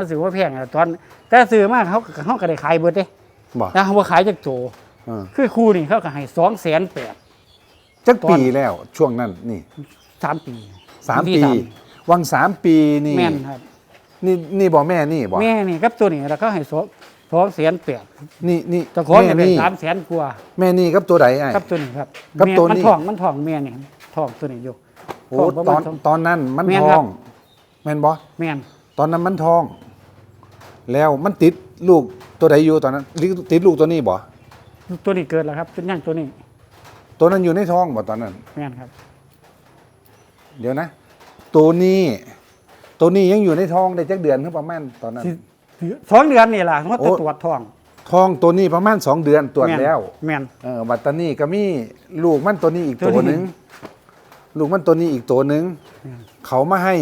มันซื้อว่าแพงอะตอน แต่ซื้อมากเขาเขาก็ได้ขายเบิดเด้บอกแล้วเขาบ่ขายจากโจเออคือครูนี่เขาก็ให้สองแสนแปด จักตอน ปีแล้วช่วงนั้นนี่สามปีสามที่ปีวังสามปีนี่แม่นครับ นี่นี่บอกแม่นี่บอกแม่นี่กับตัวนี้แล้วก็ให้สองสองแสนแปดนี่นี่เจ้าของแม่เนี่ยเป็นนี่สามแสนกว่าแม่นี่กับตัวใดไอ้กับตัวนี้ครับกับตัวนี้แม่มันท้องมันท้องแม่นี่ท้องตัวนี้อยู่โอ้ท้งประตมาอณนสองตอนนั้นมันแม่นทครัอบ ง แม่นบอแม่นตอนนั้นมันทอง แล้วมันติดลูกตัวใดอยู่ตอนนั้นติดลูกตัวนี้บ่ตัวนี้เกิดแล้วครับจนย่างตัวนี้ตัวนั้นอยู่ในท้องบ่ตอนนั้น แม่นครับ เดี๋ยวนะ ตัวนี้ ตัวนี้ยังอยู่ในท้องได้จักเดือนหรือประมาณตอนนั้น สิสองเดือนนี่ล่ะเขาโอ้จะตรวจท้องท้องตัวนี้ประมาณสองเดือนตรวจม่นแล้วแม่น เออบัตตานี่ก็มีลูกมันตัวนี้อีกตัวตัวนี้ หนึ่งลูกมันตัวนี้อีกตัวหนึ่งแม่นเขามาให้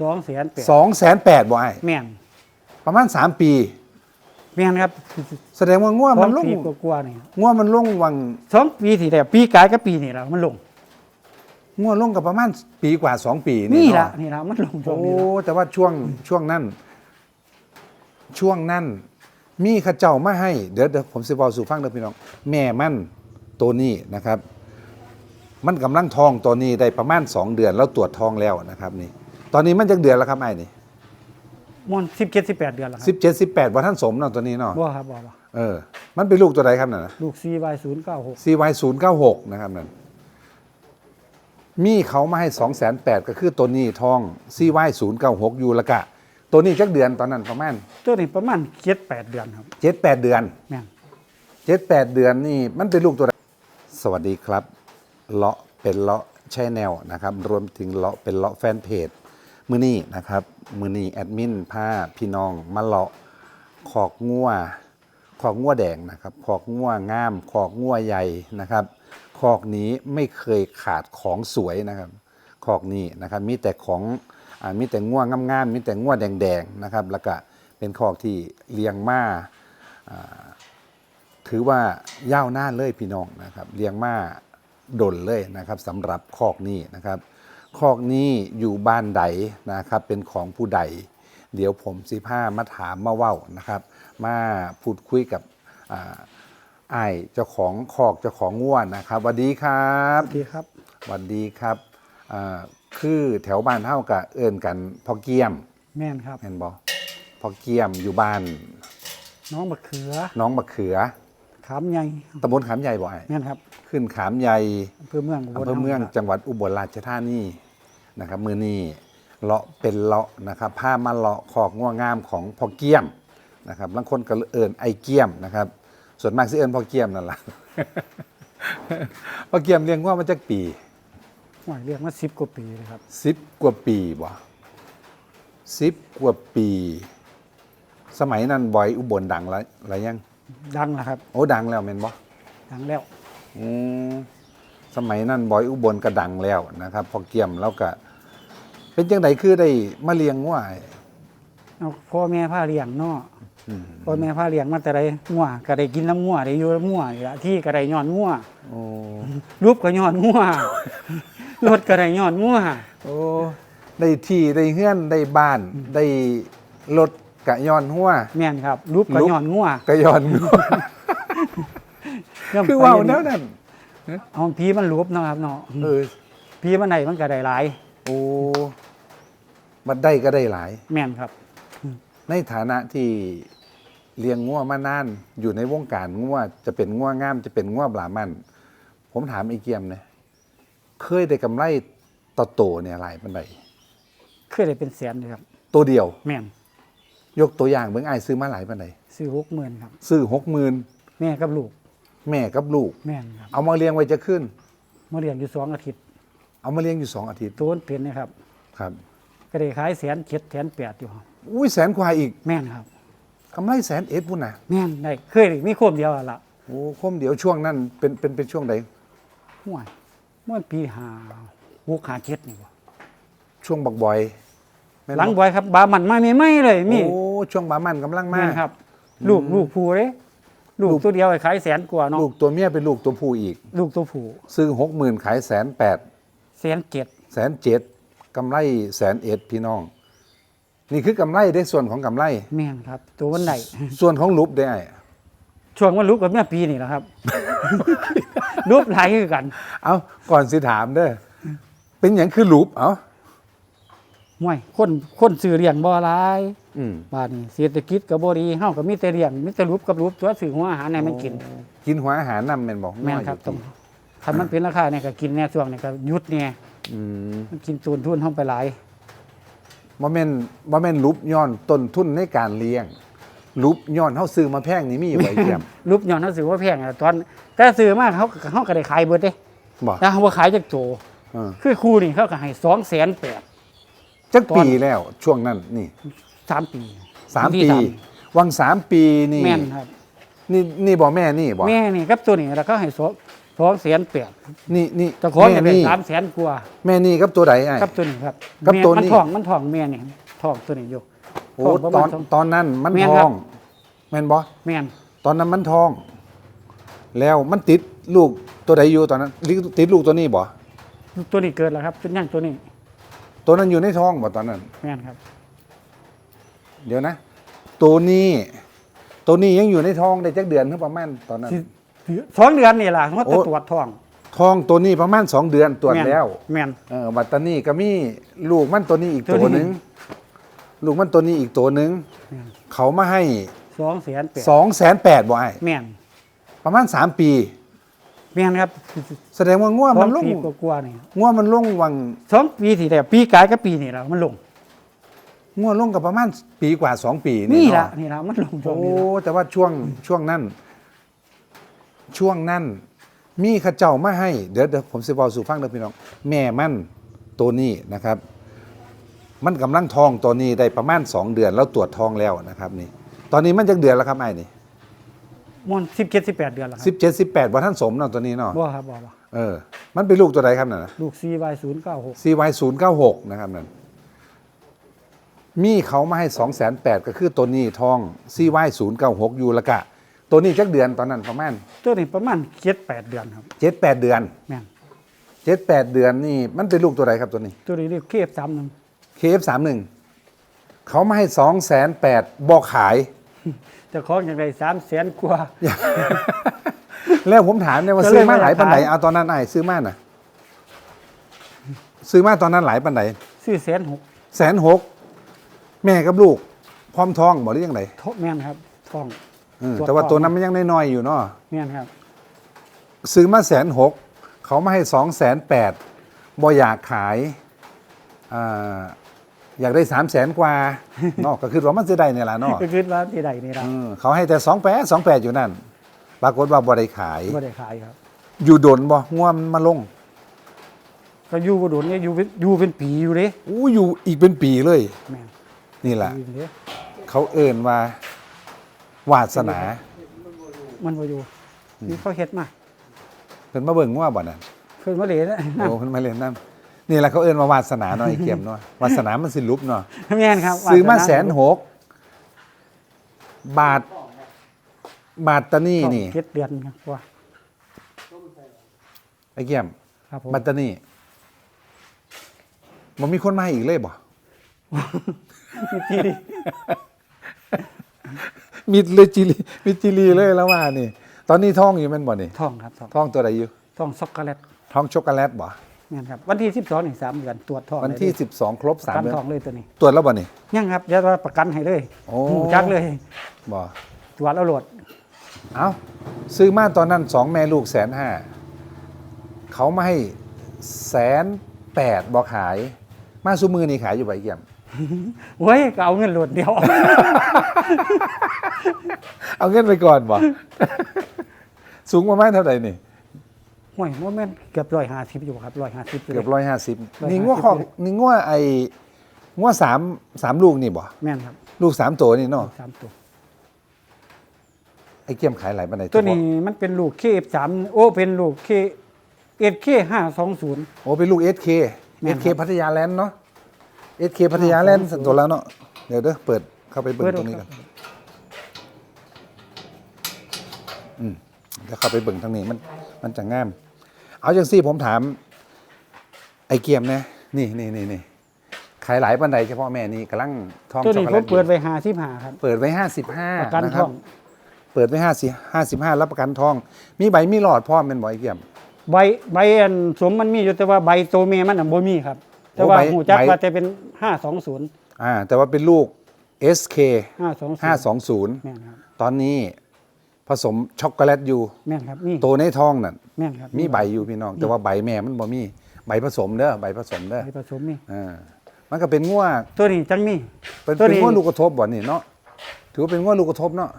สองแสนแปดสองแสนแปดบ่ไอ้ แม่น ประมาณสามปี แม่นครับแสดงว่าง่วสอมันงลงปีกว่าๆนี่ง่วมันลงวังสองปีที่แล้วปีกายกับปีนี่แล้วมันลง ง่วลงกับประมาณปีกว่าสองปีนี่นี่ละเนาะนี่ละมันลงช่วโอ้งนี้ละแต่ว่าช่วงช่วงนั้น ช่วงนั้น มีเข้าเจ้ามาให้เดี๋ยวเดี๋ยวผมสิบอกสู่ฟังเด้อพี่น้อง แม่มันตัวนี้นะครับ มันกำลังทองตัวนี้ได้ประมาณสองเดือนแล้วตรวจทองแล้วนะครับ นี่ ตอนนี้มันจักเดือนแล้วครับไอ้นี่ มันสิบเจ็ดสิบแปดเดือนแล้วคสิรับบเจ็ดสิบแปดวันท่านสมเนาะตัวนี้เนาะบ่ครับบ่บ่เออ มันเป็นลูกตัวใดครับนั่นนะ ลูก CY ศูนย์เก้าหก CY ศูนย์เก้าหกนะครับนั่นมีเขามาให้สองแสนแปดก็คือตัวนี้ทอง CY ศูนย์เก้าหกยูละกะ ตัวนี้จักเดือนตอนนั้นประมาณ ตัวนี้ประมาณเจ็ดแปดเดือนครับเจ็ดแปดเดือน แม่นเจ็ดแปดเดือนนี่มันเป็นลูกตัวใดสวัสดีครับ เลาะเป็นเลาะแชแนลนะครับ รวมถึงเลาะเป็นเลาะแฟนเพจ มือนี้นะครับ มือนี้แอดมินผ้าพี่น้องมาเลาะขอกงัวขอกงัวแดงนะครับ ขอกงัวงาม ขอกงัวใหญ่นะครับ ขอกนี้ไม่เคยขาดของสวยนะครับ ขอกนี้นะครับมีแต่ของอมีแต่งัวงามๆมีแต่งัวแดงๆนะครับ แล้วก็เป็นขอกที่เลี้ยงมาถือว่ายาวนานเลยพี่น้องนะครับ เลี้ยงมาดนเลยนะครับสำหรับคอกนี้นะครับ คอกนี้อยู่บ้านใดนะครับ เป็นของผู้ใด เดี๋ยวผมสิผ้ามาถามมาเว้านะครับ มาพูดคุยกับอ่าอ้ายเจ้าของคอกเจ้าของง่วนนะครับสวัสดีครับดีครับสวัสดีครับอ่าคือแถวบ้านเท่ากับเอิญกันพ่อเกี้ยม แม่นครับเห็นบอพ่อเกี้ยมอยู่บ้าน น้องมะเขือ น้องมะเขือ ขามใหญ่ตำบลขามใหญ่บ่ไอ้แม่นครับ ขึ้นขามใหญ่อำเภอเมืองอำเภอเมืองจังหวัดอุบลราชธานีนะครับมือนี้เลาะเป็นเลาะนะครับผ้ามาเลาะขอกง่วงงามของพ่อเกี้ยมนะครับบางคนก็เอิญไอเกี้ยมนะครับ ส่วนมากสิเอิญพ่อเกี้ยมนั่นแหละพ่อเกี้ยมเลี้ยงง่วงมาจากปีหวยเรียกมาสิบกว่าปีเลยครับสิบกว่าปีบ่สิบกว่าปี สมัยนั้นบอยอุบลดังแล้วอะไรยัง ดังแล้วครับ โอ้ดังแล้วแม่นบ่ดังแล้วอืมสมัยนั้นบอยอุบลก็ดังแล้วนะครับ พอเกี่ยมแล้วก็ เป็นจังไดคือได้มาเลี้ยงงัวเอาพ่อแม่พาเลี้ยงเนาะอืมพ่อแม่พาเลี้ยงมาแต่ใดงัวก็ได้กินน้ำงัวได้อยู่น้ำงัวนี่ละที่ก็ได้ย้อนงัวโอ้รูปก็ย้อนงัวรถก็ได้ย้อนงัวโอ้ได้ที่ได้เฮือนได้บ้านได้รถ กะย้อนหัวแม่นครับรูปก็รูปย้อนงัวกะย้อนหัวย่ำคือไปเว่าย่งแนวนั้นเอาผีมันรูปเนาะครับเนาะเออผีมันไหนมันก็ได้หลาย โอ้มันได้ก็ได้หลาย แม่นครับ ในฐานะที่เลี้ยงงัวมานาน อยู่ในวงการงัวจะเป็นงัวงามจะเป็นงัวบลามัน ผมถามไอ้เกียมเนี่ยเคยได้กำไรต่อโตเนี่ยหลายปันใดเคยได้เป็นแสนเลยครับ ตัวเดียว แม่น ยกตัวอย่างเบิ่งไอ้ายซื้อมาหลายปันใดซื้อหกหมื่นครับ ซื้อหกหมื่นแม่กับลูกแม่กับลูก แม่นครับเอามาเลี้ยงไว้จะขึ้น มาเรียนอยู่สองอาทิตย์เอามาเลี้ยงอยู่สองอาทิตย์ตัวมันเป็นนะครับ ครับ ก็ได้ขายแสนเจ็ดแสนแปดอยู่ครับอุ้ยแสนกว่าอีกแม่นครับ กำไรแสนเอ็ดพุ่นนะแม่นได้เคยได้มีโคมเดียวอะล่ะโอ้คมเดี๋ยวช่วงนั้นเป็นเป็นเป็นช่วงใดห่วยเมื่อปีหาหกหาเจ็ดนี่บ่ช่วงบักบอยแม่น หลังบ่อยครับ บามันมาไม่ไม่เลยมีโอ้ช่วงบามันกำลังมาแม่นครับ ลูกลูกผู้เด้ลูกตัวเดียวขายแสนกว่าเนาะลูกตัวเมียเป็นลูกตัวผู้อีก ลูกตัวผู้ซื้อหกหมื่นขายแสนแปดแสนเจ็ดแสนเจ็ดกำไรแสนเอ็ดพี่น้อง นี่คือกำไรได้ส่วนของกำไร แม่นครับ ตัววันไหนส่วนของรูปได้ไอ้ช่วงวันลุกกับแม่ปีนี่แหละครับรูปหลายคือกัน เอาก่อนสิถามเด้อเป็นอย่างคือรูปเอา ห่วยคนคนซื้อเลี้ยงบ่หลายอืมบาดนี้เศรษฐกิจก็บ่ดีเฮาก็มีแต่เลี้ยงมีแต่รูปกับรูปตัวซื้อหัวอาหารให้มันกิน กินหัวอาหารนำแม่นบอกแม่นครับน้ต้อองยู่คันมันเป็นราคาเนี่ยก็กินแน่ช่วงนี้ก็หยุดเนี่ยอืมมันกินตูนทุนเฮาไปหลายบ่แม่นบ่แม่นรูปย้อนต้นทุนในการเลี้ยงรูปย้อนเฮาซื้อมาแพงนี่มีอยู่ไว้เกี่ยมรูปย้อนเฮาซื้อว่าแพงอะตอน แต่ซื้อมาเขาเฮาก็ได้ขายเบิดเด้บ่แล้วเฮาบ่ขายจักโจเออคือครูนี่เขาก็ให้208,000 จักตอนปีแล้วช่วงนั้นนี่3ปีสามที่ปีสามวังสามปีนี่แม่นครับ นี่นี่บ่แม่นี่บ่แม่นี่กับตัวนี้แล้วก็ให้สองสองแสนแปดนี่นี่เจะของแม่เนี่ยเป็นนี่สามแสนกว่าแม่นี่กับตัวใดไอ้กับตัวนี้ครับกับแม่ตัวมันนี้ทองมันทองแม่นี่ทองตัวนี้อยู่โอ้ทองประตมาอณนสองตอนนั้นมันแม่นทครัอบงแม่นบ่แม่นตอนนั้นมันทอง แล้วมันติดลูกตัวใดอยู่ตอนนั้นติดลูกตัวนี้บ่ตัวนี้เกิดแล้วครับเป็นย่างตัวนี้ ตัวนั้นอยู่ในท้องบ่ตอนนั้น แม่นครับ เดี๋ยวนะ ตัวนี้ ตัวนี้ยังอยู่ในท้องได้จักเดือนเท่าประมาณตอนนั้น สิสองเดือนนี่ล่ะเขาโอ้ จะตรวจทองท้องตัวนี้ประมาณสองเดือนตรวจม่นแล้ว แม่น เออบัตตานี่ก็มีลูกมันตัวนี้อีกตัวตัวนี้หนึ่งลูกมันตัวนี้อีกตัวหนึ่งแม่นเขามาให้สองแสนแปดสองแสนแปดบ่ไอ้แม่นประมาณสามปี แม่นครับแสดงว่าง่วสอมันงลงปีกว่าๆนี่ง่วมันลงวังสองปีที่แล้วปีกายกับปีนี่แล้วมันลง ง่วลงกับประมาณปีกว่าสองปีนี่เาล่ะนี่ล่ะมันลงช่วโอ้งนี้ล่ะแต่ว่าช่วงช่วงนั้น ช่วงนั้น มีเข้าเจ้ามาให้เดี๋ยวเดี๋ยวผมสิบอกสู่ฟังเด้อพี่น้อง แม่มันตัวนี้นะครับ มันกำลังทองตัวนี้ได้ประมาณสองเดือนแล้วตรวจทองแล้วนะครับ นี่ ตอนนี้มันจักเดือนแล้วครับไอ้นี่ มันสิบเจ็ดสิบแปดเดือนแล้วคสิรับบเจ็ดสิบแปดวันท่านสมเนาะตัวนี้เนาะบ่ครับบ่บ่เออ มันเป็นลูกตัวใดครับนั่นนะลูก CY ศูนย์เก้าหก CY ศูนย์เก้าหกนะครับนั่นมีเขามาให้สองแสนแปดก็คือตัวนี้ทอง CY ศูนย์เก้าหกอยู่ละกะ ตัวนี้จักเดือนตอนนั้นประมาณตัวนี้ประมาณเจ็ดแปดเดือนครับเจ็ดแปดเดือนแม่นเจ็ดแปดเดือนนี่มันเป็นลูกตัวใดครับตัวนี้ ตัวนี้เรียกเคฟสามหนึ่ง KF สามหนึ่งเขามาให้สองแสนแปดบอกขาย แต่ของอย่างไรสามแสนกว่า แล้วผมถามเนี่ยว่าก็เลยซื้อมาหลายปันไหนไม่อยากขายเอาตอนนั้นไอ้ซื้อมาน่ะ ซื้อมาตอนนั้นหลายปันไหนซื้อแสนหกแสนหกแม่กับลูก พร้อมท้องบอกหรือยังไงทบแม่นครับทองเออตัวแต่ว่าท้องตัวนั้นมันยังน้อยๆอยู่เนาะแม่นครับ ซื้อมาแสนหกเขามาให้สองแสนแปดบออยากขาย อ่าอยากได้สามแสนกว่าเนาะก็คือว่ามันจะได้เนี่ยละเนาะก็คิดว่าที่ใดนี่ละเออเขาให้แต่สองแปดสองแปดอยู่นั่น ปรากฏว่าบ่ได้ขายไม่ได้ขายครับ อยู่ดนบ่ง่วมนมาลงก็อยู่บ่โดนเนี่ยอยู่เป็นอยู่เป็นปีอยู่เด้อู้อยู่อีกเป็นปีเลย แม่นนี่แหละ อยู่เด้เขาเอิ่นว่าวาสนามันบ่อยู่นี่เขาเฮ็ดมาเป็นมาเบิ่งง่วบ่น่ะเพิ่นมาเลยนะ โอ้เพิ่นมาเล่นน้ำ นี่แหละเขาเอิ่นว่าวาสนาเนาะไอ้เกมเนาะวาสนามันสิลุบเนาะแม่นครับซื้อมาแสนหกบาท บาทตานี่นี่เจ็ดเดือนครับว่าไอ้เกียมครับผมบาทตานี่มันมีคนมาให้อีกเลยบ่ที่มิดเลยจิลีมิดจิลีเลยแล้วว่านี่ ตอนนี้ท้องอยู่แมันบ่นี่ทองครับทองท้องตัวใดอยู่ทองช็อกโกแลตท้องช็อกโกแลตบ่ แม่นครับวันที่12นี่3เดือนตรวจทองวันที่ เลย12 ครบประ3กันเดือนทองเลยตัวนี้ตรวจแล้วบ่นี่ ยังครับอย่าว่าประกันให้เลยโอ้ หูจักเลยบ่ตรวจแล้วโหลดเอ้าซื้อมาตอนนั้นสองแม่ลูกแสนห้าเขามาให้แสนแปดบอกขาย มาซูมือนี่ขายอยู่ใบเกี่ยม เว้ยก็เอาเงินโหลดเดียว เอาเงินไปก่อนบ่ สูงประมาณเท่าไหร่นี่ ห่วยโมเมนต์เกือบร้อยห้าสิบอยู่ครับร้อยห้าสิบ เกือบร้อยห้าสิบ150 นี่ง้วขอกนี่ง้วไอ้ง้วสามสามลูกนี่บ่แม่นครับลูกสามตัวนี่เนาะสามตัว ไอ้เกี่ยมขายหลายปันไหนตัวนี้มันเป็นลูกเคฟสามโอ้เป็นลูกเคเอ็ดเคห้าสองศูนย์ โอ้เป็นลูกเอสเคแม่เอนสคเครับ พัทยาแลนด์เนาะเอสเคพัทยาแลนด์อ่าตัวแล้วเนาะเดี๋ยวเด้อเปิดเข้าไปเบิ่งเปิดตรงนี้คกัรันบอืมเดี๋ยวเข้าไปเบิ่งทางนี้มันมันจะงาม เอาจังซี่ผมถาม ไอ้เกียมนะนี่นี่นี่นี่ขายหลายปันใดเฉพาะแม่นี่กำลังทองตัวช็อกนี้โกผแลมตเปิดไว้หาสิบหาครับ เปิดไว้ห้าสิบห้าประกันนะคทรัอบงเปิดไว้ห้าสิห้าสิบห้ารับประกันทอง มีใบมีหลอดพ่อมเป็นบ่อยเกี่ยม ใบใบอันสมมันมีอยู่แต่ว่าใบตัวเมียมันอะบ่มีครับ แต่ว่าโอ้ใบหูจักใบ ว่าจะเป็นห้าสองศูนย์อ่าแต่ว่าเป็นลูก SK ห้าสองศูนย์520 แม่นครับตอนนี้ ผสมช็อกโกแลตอยู่แม่นครับนี่โตในท้องนั่นแม่นครับมีใบอยู่พี่น้อง แต่ว่าใบแม่มันบ่มีใบผสมเด้อใบผสมเด้อใบผสมนี่อ่ามันก็เป็นงัวตัวนี้จังมีเป็นตัวเป็นนี้งัวลูกกระทบบ่นี่เนาะถือว่าเป็นงัวลูกกระทบเนาะ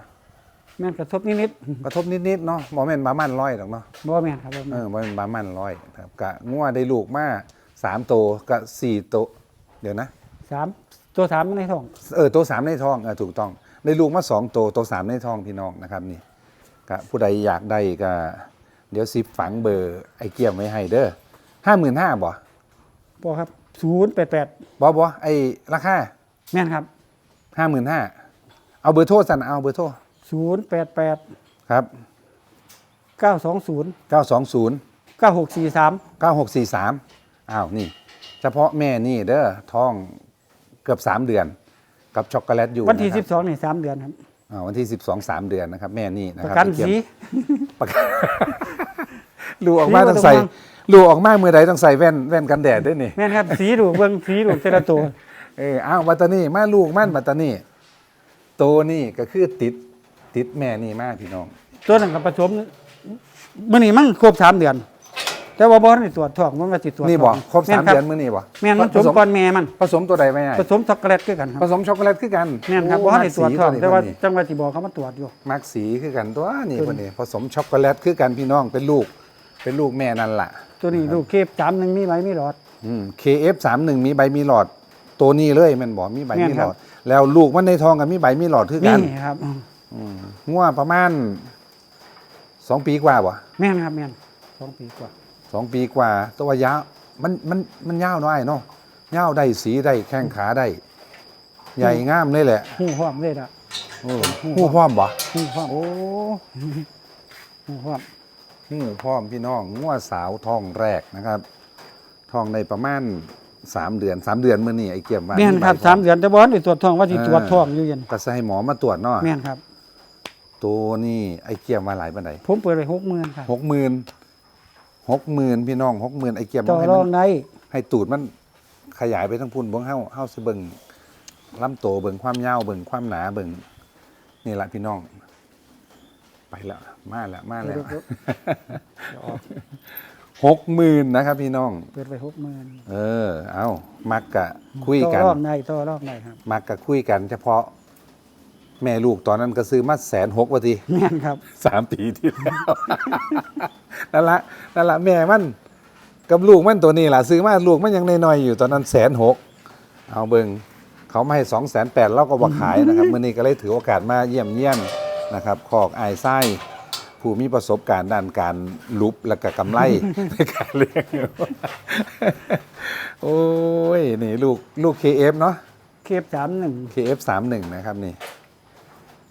แม่นกระทบนิดกระทบนิดๆเนาะบ่แม่นบามันร้อยดอกเนาะๆบ่แม่นครับบ่เอแม่นอบ่แม่นบามันร้อยครับกะงัวได้ลูกมาสามโตวกะสี่โตวเดี๋ยวนะสามตัวสามในท้อง เออตัวสามในท้องเออถูกต้องได้ลูกมาสองตัวตัวสามในท้องพี่น้องนะครับนี่ ก็ผู้ใดอยากได้ก็เดี๋ยวสิฝังเบอร์ไอ้เกี่ยมไว้ให้เด้อห้าหมื่นห้าบ่บ่ครับศูนย์แปดแปดบ่บ่ไอ้ราคาแม่นครับห้าหมื่นห้าเอาเบอร์โทรสันเอาเบอร์โทรศูนย์แปดแปดครับเก้าสองศูนย์เก้าสองศูนย์เก้าหกสี่สามเก้าหกสี่สามอ้าวนี่ เฉพาะแม่นี่เด้อท้องเกือบสามเดือน กับช็อกโกแลตอยู่วันที่ะคสิรับ บสองนี่สามเดือนครับ อ่าวันที่สิบสองสามเดือนนะครับ แม่นี่นะประครับกันไอ้เกี่ยมสี ประกันลูกออกมาสีว่าต้องใส่ต้องลูกออกมาเมื่อใดต้องใส่แว่นแว่นกันแดดด้วยนี่แม่นครับ สีดูเบิ่งสีดูแต่ละตัว เอออ้าวบัตตานี่มาลูกมั่นบัตตานี่ตัวนี่ก็คือติดติดแม่นี่มากพี่น้อง ตัวนั้นกับผสมมื่อนี้มันครบสามเดือน แต่ว่าบอสในตรวจท้องมันมาติดตรวจนี่บอกท้งครบสามแเดือนมื้อนี่บ่แม่นมันผสมสมก่อนแม่มันผสมตัวใดไว้ให้ผสมช็อกโกแลตคือกันคผรับสมช็อกโกแลตคือกันแม่นครับโบอสในตรวจท้องมักสีแต่ว่านี้จังหวัดที่บอกเขามาตรวจอยู่มักสีคือกันตัวนี่ตัวคนนี้นี้ผสมช็อกโกแลตคือกันพี่น้องเป็นลูก เป็นลูกแม่นั่นล่ะ ตัวนี้ลูกเคฟจามหนึ่งมีไหมมีหลอดอืม KF31 มีใบมีหลอด ตัวนี้เลยแมันบอกมีใบแม่นมีคหรัลบอด แล้วลูกมันในทองกับมีใบมีหลอดคือมีกันครับอืมงัวประมาณสองปีกว่าบ่แม่นครับแม่นสองปีกว่า สองปีกว่าตัวยาวมันมันมันยาวน้อยเนาะยาวได้สีได้แข้งขาได้ ใหญ่งามเลยแหละหูห้อมเลยละโอ้หูพร้อมบ่หูห้อมโอ้หูห้อมหูพร้อมพี่น้องงัวสาวท้องแรกนะครับท้องในประมาณสามเดือนสามเดือนเมื่อนี่ไอ้เกี่ยมว่าแม่นครับใพสามเดือนแต่บอสในตรวจท้องว่าสิตรวจท้องอยู่เย็นก็จะให้หมอมาตรวจเนาะแม่นครับ ตัวนี่ไอ้เกี่ยมมาหลายปันไดผมเปิดไปหกหมื่นครับหกหมื่น หกหมื่นพี่น้องหกหมื่นไอ้เกี่ยมต่อให้รมัองนได้ให้ตูดมันขยายไปทั้งพุ่นเบิ่งเฮาเฮาสิเบิ่งลำโตเบิ่งความยาวเบิ่งความหนาเบิ่งนี่แหละพี่น้อง ไปแล้วมาแล้วมาแล้วเดี๋ยวเดี๋ยวออกหกหมื่นนะครับ พี่น้อง เปิดไปหกหมื่นเออ เอามักกะคุยต่อกัน รองได้ต่อรองได้ครับ มักกะคุยกันเฉพาะ แม่ลูกตอนนั้นก็ซื้อมาแสนหกว่าทีแม่นครับ สามปีที่แล้วนั่นละนั่นละแม่มันกับลูกมันตัวนี้ล่ะซื้อมาลูกมันยังน้อยๆอยู่ตอนนั้นแสนหกเอาเบิงเขามาให้สองแสนแปดเราก็บ่ขายนะครับมื่อนี้ก็เลยถือโอกาสมาเยี่ยมเยี่ยมนะครับขอกอายไส้ผู้มีประสบการณ์ด้านการลุบและก็กำไรในการเลี้ยงโอ้ยนี่ลูกลูก KF เนาะ เคฟสามหนึ่ง KF 3 1 นะครับนี่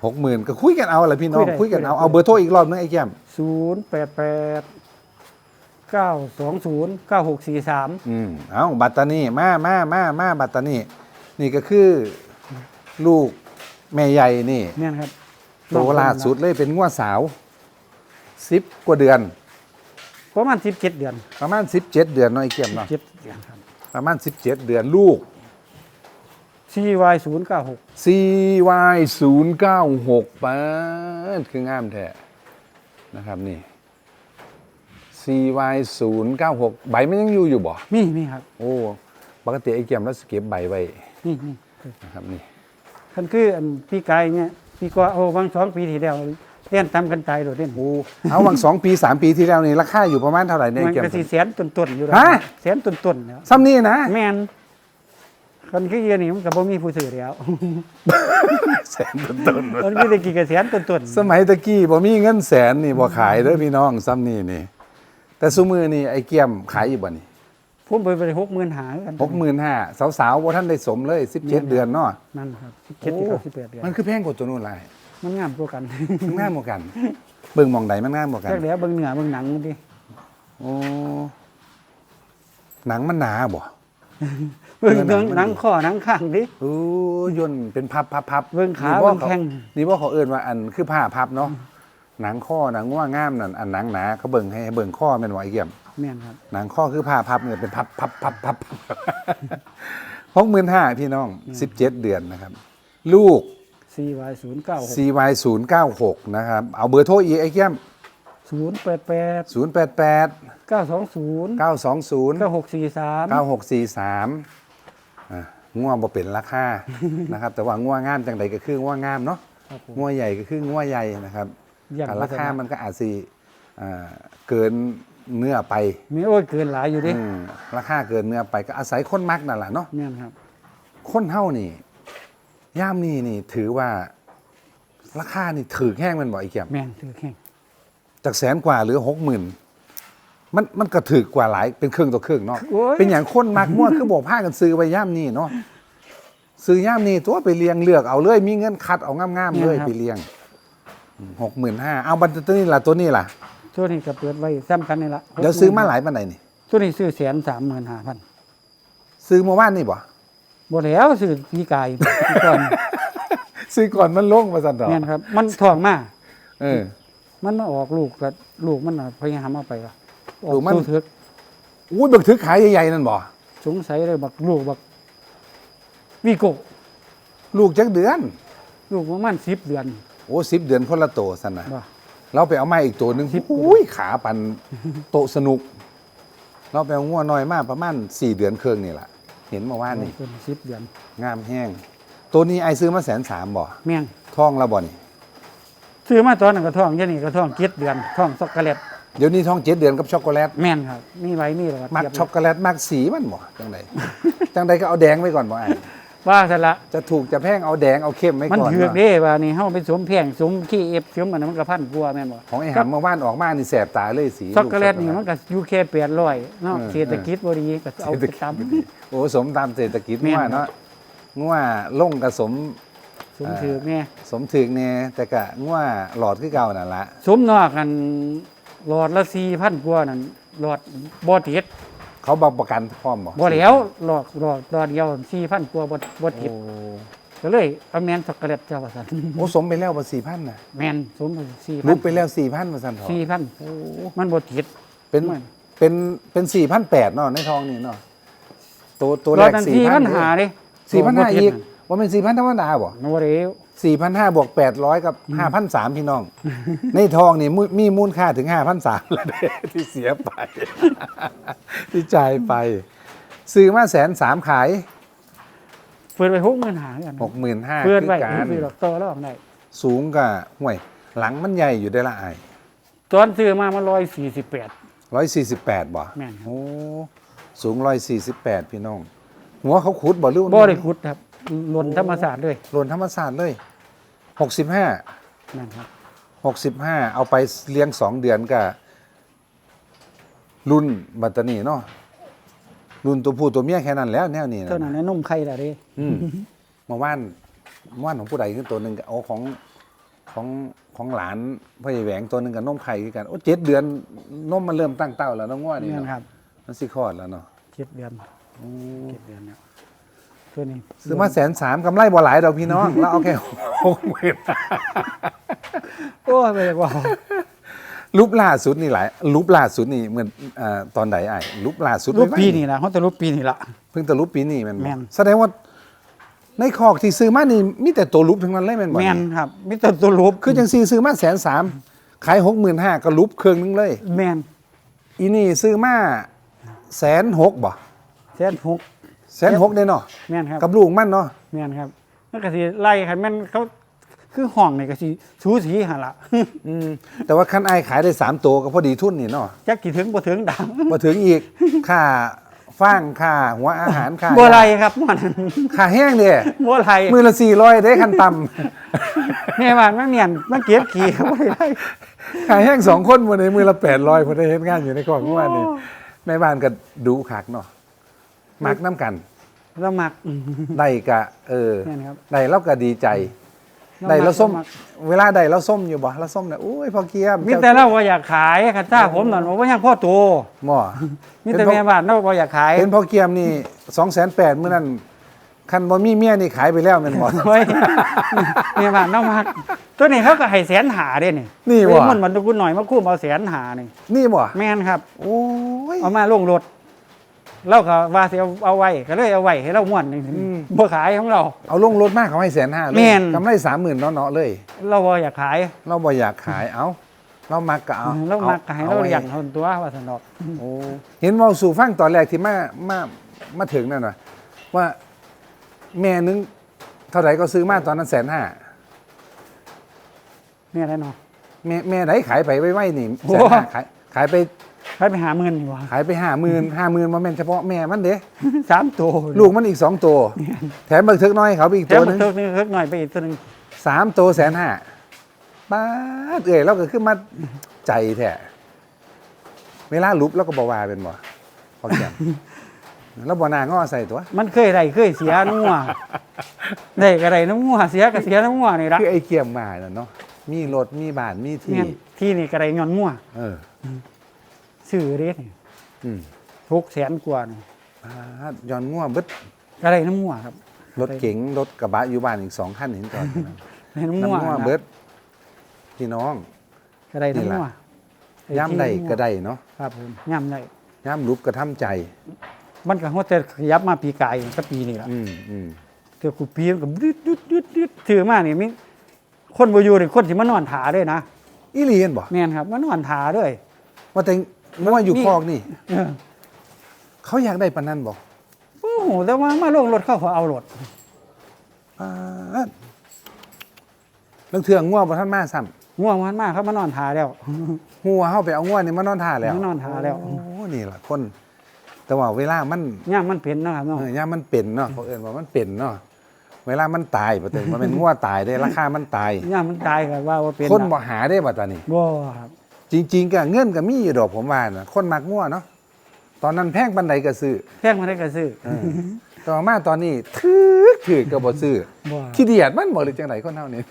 หกหมื่นก็คุยกันเอาแหละพี่น้อง คุคุยยได้กันเอา คุยได้ เอาเบอร์โทรอีกรอบนึงไอ้แก้มศูนย์แปดแปดเก้าสองศูนย์เก้าหกสี่สามอืมเอาบัตตานี่มามามามาบัตตานี่นี่ก็คือลูกแม่ใหญ่นี่แม่นครับโตล่าสุดเลยเป็นงัวสาวสิบกว่าเดือน ประมาณสิบเจ็ดเดือนประมาณสิบเจ็ดเดือนเนาะไอ้เกียมเนาะ เจ็ดเดือนครับประมาณสิบเจ็ดเดือนลูก CY ศูนย์เก้าหก CY ศูนย์เก้าหกป้นคืองามแท้นะครับนี่ CY ศูนย์เก้าหกใบมันยังอยู่อยู่บ่ มีมีครับโอ้ปกติไอ้เกียมแล้วสเก็บใบไว้นี่นี่นะครับนี่ คันคืออันพี่กายเนี่ยพี่ก็โอ้บางสองปีที่แล้วเล่นตามกันตายโดดเล่นโอ้เอาวังสองปีสามปีที่แล้วนี่ราคาอยู่ประมาณเท่าไหร่เนี่ยมันไอ้เกียมก็สิแสนต้นๆอยู่แล้วฮะ แสนต้นๆแล้วซ้ำนี่นะ แม่น คันคือเยียนี่มันก็บ่มีผู้ซื้อแล้วแสนต้นมันมีแต่กี่กระแสนต้นๆสมัยตะกี้บ่มีเงินแสนนี่บ่ขายเด้อพี่น้องซ้ำนี่นี่ แต่ซุมือนี่ไอ้เกียมขายอยู่บ่นี่ๆผมไปไปหกหมื่นหากันหกหมื่นห้าสาวๆบ่ท่านได้สมเลยสิบเจ็ดเดือนเนาะนั่นครับสิบเจ็ดที่เก้าสิบแปดเดือนมันคือแพงกว่าตัวนู้นหลายมันงามกว่ากันมันง่ายกว่ากันเบิ่งหมองใดมันง่ายกว่ากันแรกแล้วเบิ่งเนื้อเบิ่งหนังดิโอ้หนังมันหนาบ่ เบิ่งเนื้หนัองหนังมันหนังดีข้อหนังข้างดิ โอ้ย่นเป็นพับพับพับเบิ่งขานี่เบิ่ว่งเขาแข้ง นี่ว่าเขาเอิ้นว่าอันคือผ้าพับเนาะหนังข้อหนังง่วงามนั่นอันหนังหนาเขาเบิ่งให้เบิ่งข้อแม่นว่าไอ้เกี่ยม แม่นครับ หนังข้อคือผ้าพับเนี่ยเป็นพับพับพับพับหกหมื่นห้าพี่น้องสิบเจ็ดเดือนนะครับ ลูก CY 096 CY ศูนย์เก้าหกนะครับ เอาเบอร์โทรอีกไอ้เกี่ยม 088ศูนย์แปดแปด920เก้าสองศูนย์9643เก้าหกสี่สามง่วงบ่เป็นราคานะครับ แต่ว่าง่วงงามจังใดก็คือง่วงงามเนาะครับผมง่วงใหญ่ก็คือง่วงใหญ่นะครับอย่างแต่ลัรากษคาณะมันก็อาจสิอ่าเกินเนื้อไปมีโอ้ยเกินหลายอยู่ดิอืมราคาเกินเนื้อไปก็อาศัยคนมักนั่นแหละเนาะแม่นครับคนเฮานี่ย่ามนี่นี่ถือว่าราคานี่ถือแห้งแมันบ่อีกแก่มแม่นถือแข้ง จากแสนกว่าเหรือหกหมื่นมันมันก็ถือกว่าหลายเป็นเครื่องต่อเครื่องเนาะโอ้ย เป็นอย่างคนมักมั่วคือบอกผ้ากันซื้อไปย่ามนี่เนาะซื้อย่ามนี่ตัวไปเลี้ยงเลือกเอาเลยมีเงินคัดเอางามๆเลยไปเลี้ยงหกหมื่นห้าเอาบัตรตัวนี้ล่ะตัวนี้ล่ะตัวนี้ก็เปิดไว้ซ้ำกันนี่ละเดี๋ยวซื้อมาหลายปันไหนนี่ ตัวนี้ซื้อแสนสามหมื่นห้าพันซื้อเมื่อวานนี่บ่ บ่แล้วซื้อพี่กายก่อน ซื้อก่อนมันลงมาสันดอกแม่นครับ มันทองมาเออ มันมาออกลูกกับลูกมันน่ะพยายามเอาไปละออลูกมันตู้ทึกอุ้ยบักถือขายใหญ่ๆนั่นบ่สงสัยเลยบักลูกบักวีโกลูกจักเดือน ลูกประมาณ10เดือนโอ้สิบเดือนคนละโตสันนะบ่ เราไปเอาไม้อีกตัวหนึ่งสิบ อุ้ยขาปันโตะสนุก เราไปเอางัวน้อยมากประมาณสี่เดือนเครื่องนี่แหละเห็นมาว่านี่เป็น10เดือนงามแห้ง ตัวนี้ไอซื้อมาแสนสามบ่แม่ง ท่องแล้วบ่นี่ ซื้อมาตอนนั้นก็ท้องเดี๋ยวนี้ก็ท้อง7เดือนท้องช็อกโกแลตเดี๋ยวนี้ท่องเจ็ดเดือนกับช็อกโกแลตแม่นครับมีไว้มีแล้วมักเทียบช็อกโกแลตมักสีมันบ่จังใดจังใดก็เอาแดงไว้ก่อนบ่ไอว่าซะละจะถูกจะแพงเอาแดงเอาเข้มไว้มันก่อนถือกว่าเด้ว่านี่เฮาไปสวมแพงสวมขี้เอฟสวมอันนั้นมันก็พันกว่าแม่นบ่ของไอ้หำเมื่อวานออกมานี่แสบตาเลยสีช็อกโกแลตนี่มันก็อยู่แค่800เนาะเออเศรษฐกิจบ่ดีก็เอาไปตำโอ้สมตามเศรษฐกิจแม่นว่าเนาะงัวลงกับสม สมถือแม่สมถึกเนี่ยแต่กะงัวหลอดคือเก่านั่นละสมนอกกันหลอดละ4,000กว่านั่นหลอดบ่ติดเขาบอกประกันพร้อมบ่บ่แล้วหลอดหลอดหลอดเดียว4,000กว่าบ่บ่ติดโอ้ก็เลยเอาแม่นช็อกโกแลตเจ้าว่าซั่นโอ้สมไปแล้วบ่สี่พันน่ะแม่นสมรูป4,000ไปแล้วสี่พันมาสั่นเถอะ4,000มันบ่ติดเป็นไม่เป็นเป็นสี่พันแปดเนาะในทองนี่เนาะตัวตัวหแรลอดกนั้นสี่พัน4,500เด้สี่พันห้าบ่ติดอีกน่ะ ว่าเป็นสี่พันธรรมดาบ่บ่แล้วสี่พันห้าบวกแปดร้อยกับห้าพันสามพี่น้อง ในทองนี่มุมีมูลค่าถึงห้าพันสามแล้วเด้ที่เสียไป ที่จ่ายไป ซื้อมาแสนสามขายเปิดไว้60,000หากันหกหมื่นห้าเปิดไว้การซื้อดอกต่อแล้วได้สูงกับห่วย หลังมันใหญ่อยู่ได้ละไอตอนซื้อมามัน148ร้อยสี่สิบแปดบ่แม่นครับโอ้สูงร้อยสี่สิบแปดพี่น้องหัวเขาขุดบ่หรือว่าบ่ได้ขุดครับ หล่นธรรมศาสตร์เลยหล่นธรรมศาสตร์เลยหกสิบห้านั่นครับหกสิบห้าเอาไปเลี้ยงสองเดือนกับรุ่นบัตตานีเนาะรุ่นตัวผู้ตัวเมียแค่นั้นแล้วแนวนี้นะเท่านั้นนะนมไข่ละเด้อืมมาว่านมาว่านของผู้ใดคือตัวหนึ่งก็เอาของของของหลานพ่อใหญ่แหวงตัวหนึ่งกับนมไข่คือกันโอ้เจ็ดเดือนนมมันเริ่มตั้งเต้าแล้วน้องว่านี่นี่นเนาะครับ มันสิคลอดแล้วเนาะเจ็ดเดือนเจ็ดเดือนแล้ว ตัวนี้ซื้อมาแสนสามกำไรบ่หลายดอกพี่น้อง แล้วเอาแค่หกหมื่นโอ้ยไปว่ารูปล่าสุดนี่หลายรูปล่าสุดนี่เหมือนเอ่อตอนไหนไอ้รูปล่าสุดรูปไว้ปีนี่ละเขาแต่รูปปีนี่ละเพิ่งแต่รูปปีนี่แมันบ่แม่นแสดงว่าในคอกที่ซื้อมานี่มีแต่ตัวรูปทั้งนั้นเลยแมันบ่แมนครับมิตรตัวรูปคือจังซีซื้อมาแสนสามขายหกหมื่นห้าก็รูปเครื่องนึงเลย แมนอีนี่ซื้อมาแสนหกบ่แสนหก แสนหกได้เนาะแมนครับกับลูกมันเนาะแมนครับนั่นก็สิไล่คันแม่นเขาคือห้องนี่ก็สิสูสีหนละอืมแต่ว่าคันไอายขายได้สามตัวก็พอดีทุนนี่เนาะจักกี่ถึงบ่ถึงดังมาถึงอีกค่าฟางค่าหัวอาหารค่าบ่ไรครับมันค่าแห้งเนี่ยบ่ไรมือละสี่ร้อยได้คันต่แม่บ้านมันเนียนมันเก็บขี้บ่ได้ำขายแห้งสองคนวันนี้มือละแปดร้อยพอได้เห็นงานอยู่ในกล่องเมื่อวานนี้แม่บ้านก็ดูคักเนาะ มักน้ำกันแล้วมักได้กะเออแม่นครับ ได้เราก็ดีใจ ได้แล้วส้มเรามักเวลาได้แล้วส้มอยู่บ่แล้วส้มเนี่ยอุ้ยพอเกียมมีแต่เราว่าอยากขายคันถ้าผมนั่นว่ายังพ่อโตหมอมีแต่แม่บ้านเราว่าอยากขายเห็นพอเกียมนี่สองแสนแปดเมื่อนั้นคันบ่มีเมียนี่ขายไปแล้วแม่นบ่เฮ้ยแม่บ้านเรามักตัวนี้เขาก็ให้แสนหาเด้นี่นี่บ่เอ้ยมันมันกูหน่อยมาคู่เอาแสนหานี่นี่บ่แม่นครับโอ้ยเอามาลงรถ เราก็ว่าสิเอาเอาไว้ก็เลยเอาไว้ให้เราม่วนนี่อืม บ่ขายของเรา เอาลงรถมากเขาให้แสนห้าเลยแม่น กำไรสามหมื่นเนาะๆเลย เราบ่อยากขายเราบ่อยากขายเอาเรามักก็เอาเรามักก็ให้เราไว้เลี้ยงเท่าตัวว่าสนอกโอ้เห็นเว่าสู่ฟังตอนแรกที่มามามาถึงนั่นน่ะว่าแม่นึงเท่าไหร่ก็ซื้อมาตอนนั้นแสนห้าเนี่ยแหละเนาะ แม่แม่ไหนขายไปไว้ไว้นี่โอ้แสนห้าขายขายไป ไปไปหาเงินอยู่วะขายไปห้าหมื่นห้าหมื่นมาแม่นเฉพาะแม่มันเด้สามตัวลูกมันอีกสองตัว แถมบักเทิกน้อยเขาไปอีกแถตัวมหนึงเทิกนึงเทิกหน่อยไปอีกตัวหนึงสามตัวแสนห้าป้าดเอ่ยเราก็ขึ้นมาใจแท้เวลาลุบแล้วก็บว่าเป็นบ่พอเขียนแล้วบ่นางอใส่ตัวมันเคยได้เคยเสียน้ำงัวได้ก็ได้น้ำงัวเสียก็เสียน้ำงัวนี่ละคือไอ้เกียมมาน่ะเนาะมีรถมีบ้านมีที่ เนี่ยที่นี่ก็ได้ย้อนงัวเออ ซื้อเรสอืมหกแสนกว่านี่ป้าดย้อนง่วงเบิดก็ได้น้ำงัวครับรถเก๋งรถกระบะอยู่บ้านอีกสองคันเห็นก่อนนะได้น้ำน้ำงัวง่วงนะเบิดพี่น้องก็ได้น้ำงัวย่ำใดก็ได้เนาะครับผมย่ำได้ย่ำลุบกระทำใจ มันก็หัวแต่ขยับมาปีกายก็ปีนี่ละอืมอืมเดี๋ยวกูปีมันก็ดึดดึดดึดดึดถือมานี่มีคนบ่อยู่นี่คนที่มานอนถาด้วยนะอีหลีเห็นบ่แม่นครับมานอนถาด้วยว่าแต่ ง่วงอยู่นี่คอกนี่ เออเขาอยากได้ปานนั้นบ่โอ้โหแต่ว่ามาลงรถเข้าเขาเอารถป้าดเรื่องเถื่องง่วงบ่ท่านมาซ้ำง่วงมันมากเขามานอนถาแล้วหัวเฮาไปเอาง่วงนี่มานอนท่าแล้วมานอนท่าแล้ว โอ้นี่ล่ะคน แต่ว่าเวลามันย่ามมันเป็นนะครับเนาะเออย่ามมันเป็นเนาะเขาเอิ้นว่ามันเป็นเนาะเวลามันตายบ่ถึงมันเป็นง่วงตายได้ราคามันตาย ย่ามมันตายก็ว่าว่าเป็นคนล่ะบ่หาได้บ่ตอนนี้บ่ครับ จริงๆก็เงินก็มีอยู่ดอกผมว่านะคนมักง่วเนาะตอนนั้นแพงปันใดก็ซื้อแพงมาได้ก็ซื้อต่อมาตอนนี้ถือถือก็บ่ซื้อบ่ ขี้เดียดมันบ่หรือจังไดคนเฮานี่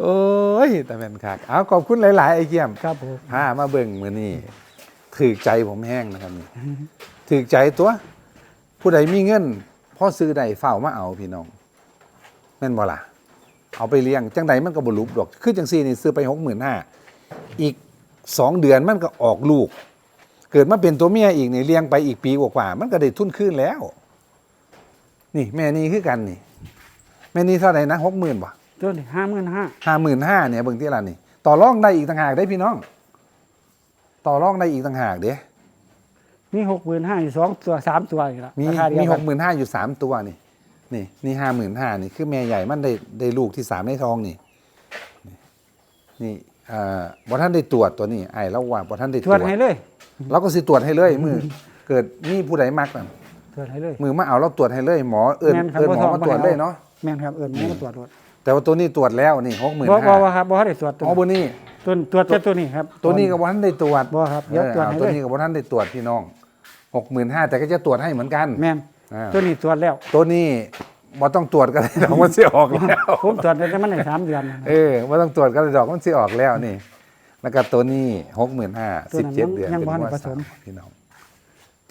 โอ้ยแต่แม่นคักเอาขอบคุณหลาย ๆ ไอ้เกียม ครับผมพามาเบิ่งมื้อนี้ถือใจผมแห้งนะครับนี่ ถือใจตัว ผู้ใดมีเงินพอซื้อได้เฝ้ามาเอาพี่น้องแม่นบ่ล่ะ เอาไปเลี้ยงจังใดมันก็บ่ลุบดอกคือจังซี่นี่ซื้อไป65,000อีกสองเดือนมันก็ออกลูก เกิดมาเป็นตัวเมียอีกนี่เลี้ยงไปอีกปีกว่าๆมันก็ได้ทุนคืนแล้ว นี่แม่นี่คือกันนี่ แม่นี่เท่าไหร่นะ60,000บ่ตัวนี้ห้าหมื่นห้า55,000เนี่ยเบิ่งที่ละนี่ต่อรองได้อีกต่างหากได้พี่น้อง ต่อรองได้อีกต่างหากเด้มีหกหมื่นห้าอยู่สองตัวสามตัวอีกละมีราคาเดียวมีกัน65,000อยู่สามตัวนี่ นี่นี่55,000นี่คือแม่ใหญ่มันได้ได้ลูกที่สามในท้องนี่ นี่เอ่อบ่ท่านได้ตรวจตัวนี้ไอ้เราว่าบ่ท่านได้ตตรรววจจให้เลยเราก็สิตรวจให้เลยมือ เกิดมีผู้ใดมักน่ะตรวจให้เลย มือมาเอาเราตรวจให้เลยหมอเอิ้นแม่นครับเอิ้นหมอบ่มาต้อง ตรวจบ่ให้เลยเอาเนาะแม่นครับเอิญมาตรวจรถแต่ว่าตัวนี้ตรวจแล้วนี่หกหมื่นบ่บ่ห้าว่าครับบ่ได้ตรวจตัวอ๋อบนนี่ตัวตรวจแค่ตัวนี้ครับ ตัวนี้ก็บ่ท่านได้ตรวจบ่ครับเดี๋ยวออตรวจอาให้ตัวเลยนี้ก็บ่ท่านได้ตรวจพี่น้องหกหมื่นห้าแต่ก็จะตรวจให้เหมือนกัน แม่น อ่าตัวนี้ตรวจแล้ว ตัวนี้บ่ต้องตรวจก็ได้ดอกมันสิออกแล้ว ผมตรวจได้แต่มันได้สามเดือนนะครับเออบ่ต้องตรวจก็ได้ดอกมันสิออกแล้วนี่ แล้วก็ตัวนี้หกหมื่นห้าตัวสิบนั้นเจ็ดเดือนยังเป็นบ่ทันว่าผสมสาวพี่น้อง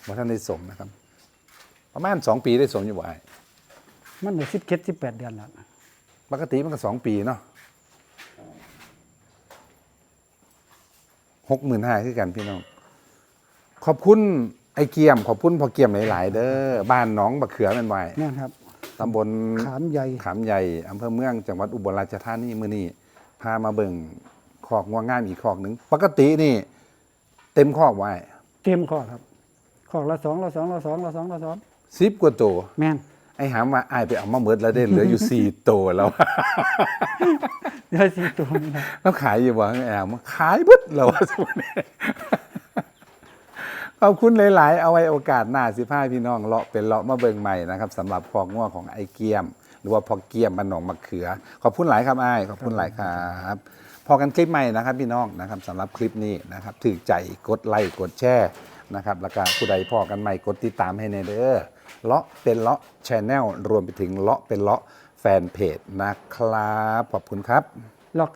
บ่ท่านได้สมนะครับ ประมาณสองปีได้สมอยู่บ่ไอ้มันได้สิบเจ็ดสิบแปดเดือนแล้วปกติมันก็สองปีเนาะหกหมื่นห้าคือกันพี่น้อง ขอบคุณ ไอ้เกียมขอบคุณพอเกียมหลายๆเด้อบ้านหน้องบะเขือเป็นไว้แม่นครับ ตำบลขามใหญ่ ขามใหญ่อำเภอเมืองจังหวัดอุบลราชธานีมื้อนี้พามาเบิ่งคอกงัวงามอีกคอกหนึ่งปกตินี่ เต็มคอกไว้เตรียมข้อครับข้อละสองละสองละสองละสองละสองสิบกว่าตัวแม่นไอ้หามว่าอ้ายไปเอามาเมิดแล้วได้เหลืออยู่สี่ตัวแล้ว เดี๋ยวสี่ตัวนี่ครับแล้วขายอยู่บ่ไอ้หามว่าขายเบึดแล้วสมนี้ ขอบคุณหลาย ๆ เอาไว้โอกาสหน้าสิพาพี่น้องเลาะเป็นเลาะมาเบิงใหม่นะครับสำหรับพอกงัวของไอเกียม หรือว่าพอเกียมมันหนองมะเขือ ขอบคุณหลายครับไอ้ายขอบคุณหลายครับพอกันคลิปใหม่นะครับพี่น้องนะครับสำหรับคลิปนี้นะครับถือใจกดไลค์กดแชร์นะครับแล้วก็ผู้ใดพอกันใหม่กดติดตามให้ในเด้อเลาะเป็นเลาะชแนลรวมไปถึงเลาะเป็นเลาะแฟนเพจนะครับขอบคุณครับ ล็อก